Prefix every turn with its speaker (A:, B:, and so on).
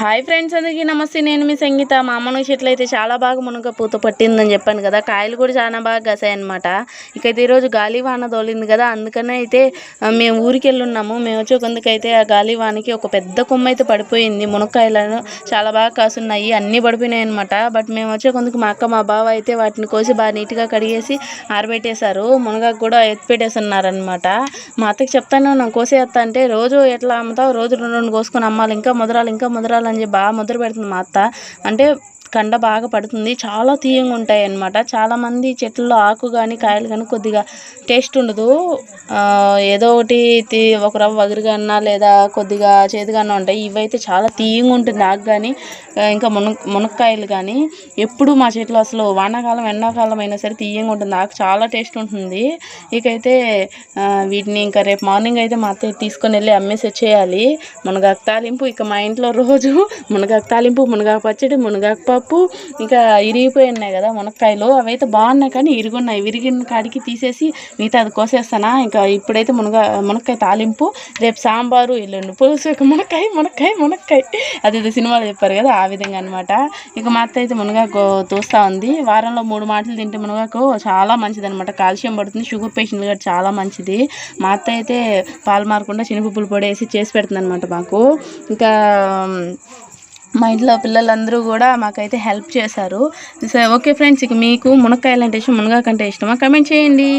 A: Hi friends అందరికీ నమస్తే నేను మీ సంగీత. మా అమ్మను చెట్లు అయితే చాలా బాగా మునగ పూత పట్టిందని చెప్పాను కదా. కాయలు కూడా చాలా బాగా గసాయనమాట ఇకైతే ఈరోజు గాలి వాన తోలింది కదా. అందుకనే అయితే మేము ఊరికి వెళ్ళున్నాము మేము వచ్చేకందుకైతే ఆ గాలి వానకి ఒక పెద్ద కొమ్మ అయితే పడిపోయింది. మునక్కాయలను చాలా బాగా కాసున్నాయి. అన్నీ పడిపోయినాయి అనమాట బట్ మేము వచ్చేకొందుకు మా అక్క మా బావ అయితే వాటిని కోసి బాగా నీట్గా కడిగేసి ఆరబెట్టేశారు. మునగాకు కూడా ఎత్తిపెట్టేస్తున్నారనమాట మా అత్తకి చెప్తాను నేను కోసేస్తా అంటే రోజు ఎట్లా అమ్ముతావు? రోజు రెండు రెండు కోసుకొని అమ్మాలి. ఇంకా ముదరాలు ఇంకా ముదరాలు అని చెప్పి బాగా ముద్ర పెడుతుంది మా అత్త. అంటే కండ బాగా పడుతుంది. చాలా తీయంగా ఉంటాయి అన్నమాట చాలామంది చెట్లలో ఆకు కానీ కాయలు కానీ కొద్దిగా టేస్ట్ ఉండదు. ఏదో ఒకటి తీ ఒక రవ్వ వగరుగానా లేదా కొద్దిగా చేదుగానా ఉంటాయి ఇవైతే చాలా తీయంగా ఉంటుంది ఆకు కానీ ఇంకా మున మునక్కాయలు కానీ ఎప్పుడు మా చెట్లు అసలు వానాకాలం ఎండాకాలం అయినా సరే తీయంగా ఉంటుంది. ఆకు చాలా టేస్ట్ ఉంటుంది. ఇకైతే వీటిని ఇంకా రేపు మార్నింగ్ అయితే మా అత్తయ్య తీసుకొని వెళ్ళి అమ్మేసి వచ్చేయాలి. మునగాకు తాలింపు. ఇక మా ఇంట్లో రోజు మునగాకు తాలింపు మునగాకు పచ్చడి మునగాకు పప్పు ఇంకా ఇరిగిపోయి ఉన్నాయి కదా మునక్కాయలు. అవైతే బాగున్నాయి కానీ ఇరుగున్నాయి. విరిగిన కాడికి తీసేసి మిగతా అది కోసేస్తానా? ఇంకా ఇప్పుడైతే మునగ మునక్కాయ తాలింపు రేపు సాంబారు ఎల్లుండి పులుసు మునక్కాయ మునక్కాయ మునక్కాయ. అది ఇది సినిమాలో చెప్పారు కదా ఆ విధంగా అనమాట ఇక మా అత్త అయితే మునగాకు తోస్తూ ఉంది. వారంలో మూడు మాటలు తింటే మునగాకు చాలా మంచిది అనమాట కాల్షియం పడుతుంది షుగర్ పేషెంట్లు కూడా చాలా మంచిది. మా అత్త అయితే పాలు మారకుండా శనగపప్పులు పొడి వేసి చేసి పెడుతుంది అనమాట మాకు. ఇంకా మా ఇంట్లో పిల్లలందరూ కూడా మాకైతే హెల్ప్ చేశారు. సరే ఓకే ఫ్రెండ్స్ ఇక మీకు మునక్కాయలు అంటే ఇష్టం మునగాకంటే ఇష్టమా? కమెంట్ చేయండి.